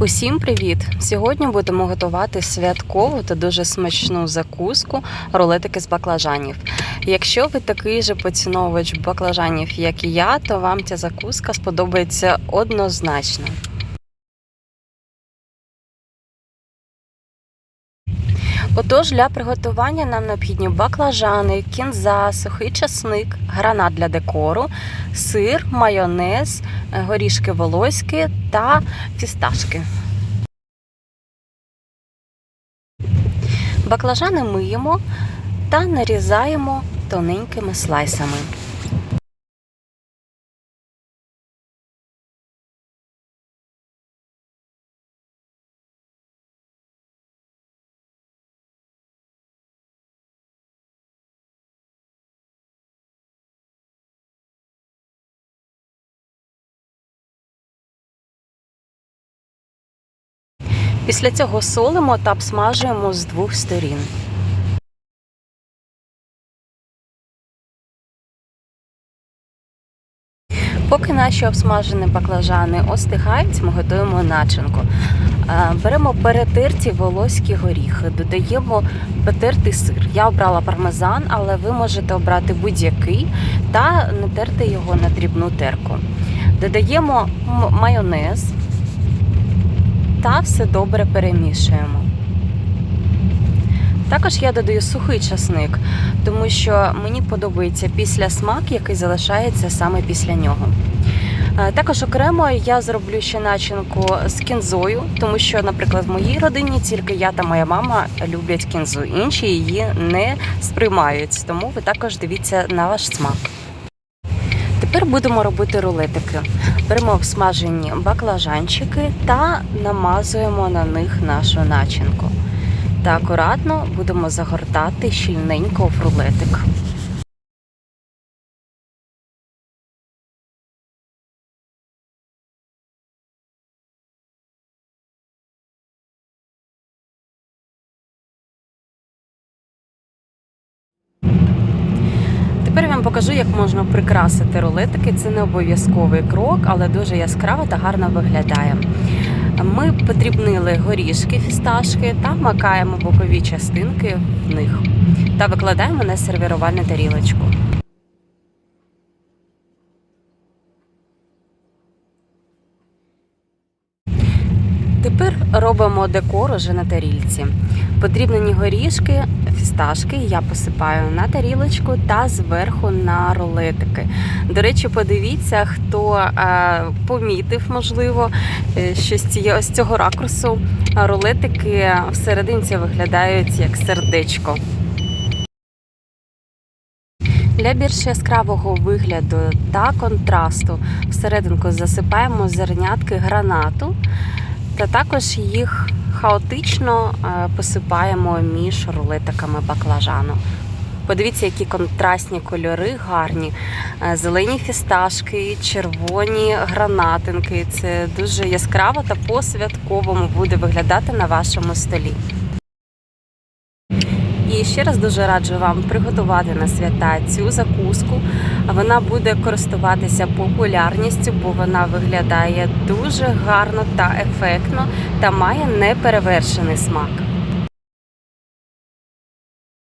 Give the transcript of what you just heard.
Усім привіт! Сьогодні будемо готувати святкову та дуже смачну закуску рулетики з баклажанів. Якщо ви такий же поціновувач баклажанів, як і я, то вам ця закуска сподобається однозначно. Отож, для приготування нам необхідні баклажани, кінза, сухий часник, гранат для декору, сир, майонез, е, горішки волоські та фісташки. Баклажани миємо та нарізаємо тоненькими слайсами. Після цього солимо та обсмажуємо з двох сторін. Поки наші обсмажені баклажани остигають, ми готуємо начинку. Е, Беремо перетерті волоські горіхи, додаємо потертий сир. Я обрала пармезан, але ви можете обрати будь-який та натерти його на дрібну терку. Додаємо майонез та все добре перемішуємо. Також я додаю сухий часник, тому що мені подобається після смак, який залишається саме після нього. Е, Також окремо я зроблю ще начинку з кінзою, тому що, наприклад, в моїй родині тільки я та моя мама люблять кінзу, інші її не сприймають. Тому ви також дивіться на ваш смак. Тепер будемо робити рулетики. Беремо обсмажені баклажанчики та намазуємо на них нашу начинку. Та акуратно будемо загортати щільненько в рулетик. Тепер я вам покажу, як можна прикрасити рулетики. Це не обов'язковий крок, але дуже яскраво та гарно виглядає. Ми подрібнили горішки фісташки та макаємо бокові частинки в них та викладаємо на сервірувальну тарілочку. Тепер робимо декор уже на тарілці. Подрібнені горішки, фісташки я посипаю на тарілочку та зверху на рулетики. До речі, подивіться, хто е, помітив, можливо, е, що з цього ракурсу рулетики всерединці виглядають як сердечко. Для більш яскравого вигляду та контрасту всерединку засипаємо зернятки гранату та також їх хаотично е, посипаємо між рулетиками баклажану. Подивіться, які контрастні кольори гарні. Е, Зелені фісташки, червоні гранатинки. Це дуже яскраво та по-святковому буде виглядати на вашому столі. І ще раз дуже раджу вам приготувати на свята цю закуску. Вона буде користуватися популярністю, бо вона виглядає дуже гарно та ефектно та має неперевершений смак.